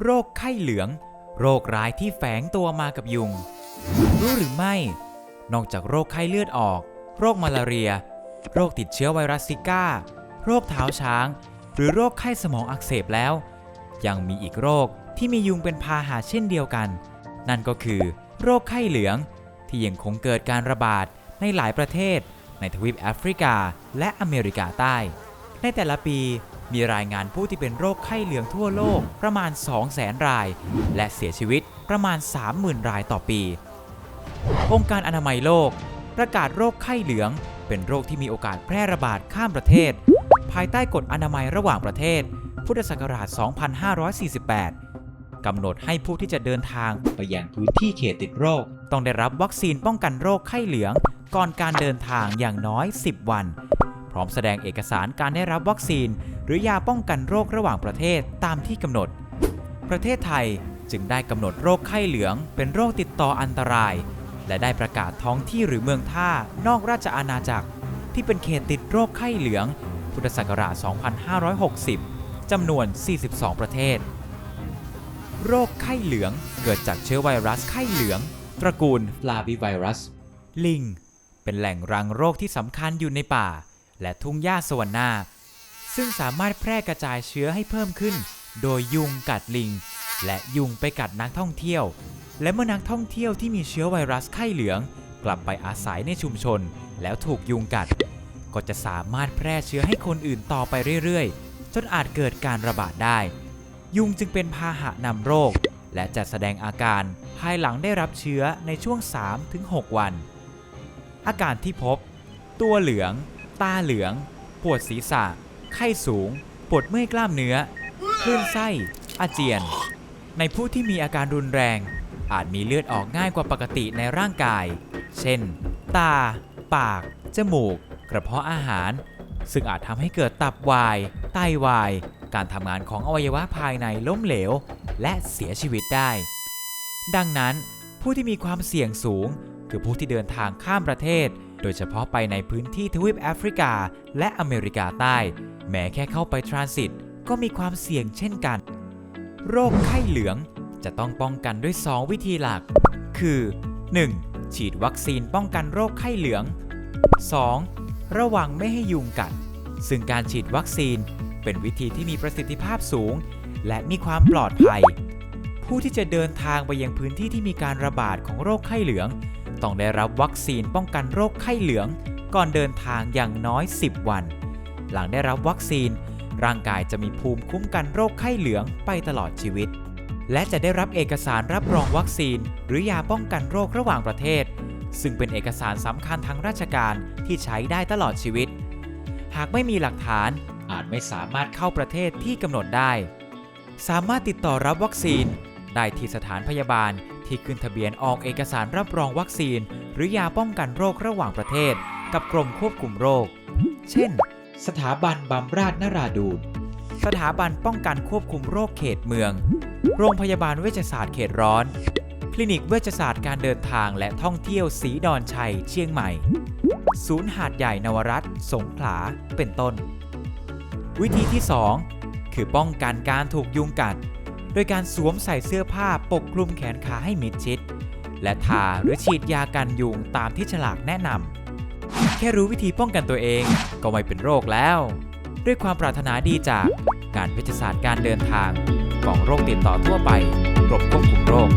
โรคไข้เหลือง โรคร้ายที่แฝงตัวมากับยุง รู้หรือไม่ นอกจากโรคไข้เลือดออก โรคมาลาเรีย โรคติดเชื้อไวรัสซิก้า โรคเท้าช้าง หรือโรคไข้สมองอักเสบแล้ว ยังมีอีกโรคที่มียุงเป็นพาหะเช่นเดียวกัน นั่นก็คือ โรคไข้เหลือง ที่ยังคงเกิดการระบาดในหลายประเทศ ในทวีปแอฟริกา และอเมริกาใต้ ในแต่ละปี มีรายงานผู้ที่เป็นโรคไข้เหลืองทั่วโลกประมาณ 200,000 ราย และเสียชีวิตประมาณ 30,000 รายต่อปี องค์การอนามัยโลก ประกาศโรคไข้เหลือง เป็นโรคที่มีโอกาสแพร่ระบาดข้ามประเทศ ภายใต้กฎอนามัยระหว่างประเทศ พุทธศักราช 2548 กำหนดให้ผู้ที่จะเดินทางไปยังพื้นที่เขตติดโรค ต้องได้รับวัคซีนป้องกันโรคไข้เหลือง ก่อนการเดินทางอย่างน้อย 10 วัน พร้อมแสดงเอกสารการได้รับวัคซีน หรือยาป้องกันโรคระหว่างประเทศตามที่กำหนด ประเทศไทยจึงได้กำหนดโรคไข้เหลือง เป็นโรคติดต่ออันตราย และได้ประกาศท้องที่หรือเมืองท่านอกราชอาณาจักร ที่เป็นเขตติดโรคไข้เหลือง พุทธศักราช 2560 จำนวน 42 ประเทศ โรคไข้เหลืองเกิดจากเชื้อไวรัสไข้เหลือง ตระกูลลาวิไวรัส ลิง เป็นแหล่งรังโรคที่สำคัญอยู่ในป่า และทุ่งหญ้าสวรรณาซึ่งสามารถแพร่กระจายเชื้อให้เพิ่มขึ้น โดยยุงกัดลิง และยุงไปกัดนักท่องเที่ยว และเมื่อนักท่องเที่ยวที่มีเชื้อไวรัสไข้เหลือง กลับไปอาศัยในชุมชน แล้วถูกยุงกัด ก็จะสามารถแพร่เชื้อให้คนอื่นต่อไปเรื่อยๆ จนอาจเกิดการระบาดได้ ยุงจึงเป็นพาหะนำโรค และจะแสดงอาการภายหลังได้รับเชื้อในช่วง 3-6 วัน อาการที่พบ ตัวเหลือง ตาเหลือง ปวดศีรษะ ไข้สูง ปวดเมื่อยกล้ามเนื้อ คลื่นไส้ อาเจียน ในผู้ที่มีอาการรุนแรง อาจมีเลือดออกง่ายกว่าปกติในร่างกาย เช่น ตา ปาก จมูก กระเพาะอาหาร ซึ่งอาจทำให้เกิดตับวาย ไตวาย การทำงานของอวัยวะภายในล้มเหลว และเสียชีวิตได้ ดังนั้นผู้ที่มีความเสี่ยงสูง คือผู้ที่เดินทางข้ามประเทศ โดยเฉพาะไปในพื้นที่ทวีปแอฟริกา และอเมริกาใต้ แม้แค่เข้าไปทรานสิตก็มีความเสี่ยงเช่นกัน โรคไข้เหลืองจะต้องป้องกันด้วย 2 วิธีหลัก คือ 1. ฉีดวัคซีนป้องกันโรคไข้เหลือง 2. ระวังไม่ให้ยุงกัด ซึ่งการฉีดวัคซีนเป็นวิธีที่มีประสิทธิภาพสูง และมีความปลอดภัย ผู้ที่จะเดินทางไปยังพื้นที่ที่มีการระบาดของโรคไข้เหลือง ต้องได้รับวัคซีนป้องกันโรคไข้เหลือง ก่อนเดินทางอย่างน้อย 10 วัน หลังได้รับวัคซีน ร่างกายจะมีภูมิคุ้มกันโรคไข้เหลืองไปตลอดชีวิต และจะได้รับเอกสารรับรองวัคซีน หรือยาป้องกันโรคระหว่างประเทศ ซึ่งเป็นเอกสารสำคัญทางราชการที่ใช้ได้ตลอดชีวิต หากไม่มีหลักฐานอาจไม่สามารถเข้าประเทศที่กำหนดได้ สามารถติดต่อรับวัคซีนได้ที่สถานพยาบาล ที่ขึ้นทะเบียนออกเอกสารรับรองวัคซีน หรือยาป้องกันโรคระหว่างประเทศ กับกรมควบคุมโรค เช่น สถาบันบำราศนราดูนสถาบันป้องกันควบคุมโรคเขตเมือง โรงพยาบาลเวชศาสตร์เขตร้อน คลินิกเวชศาสตร์การเดินทางและท่องเที่ยวสีดอนชัยเชียงใหม่ ศูนย์หาดใหญ่นวรัตสงขลา เป็นต้น วิธีที่ 2 คือป้องกันการถูกยุงกัด โดยการสวมใส่เสื้อผ้าปกคลุมแขนขาให้มิดชิด และทาหรือฉีดยากันยุงตามที่ฉลากแนะนำแค่รู้วิธีป้องกันตัวเองก็ไม่เป็นโรคแล้ว ด้วยความปรารถนาดีจากการเวชศาสตร์การเดินทางกองโรคติดต่อทั่วไปกรมควบคุมโรค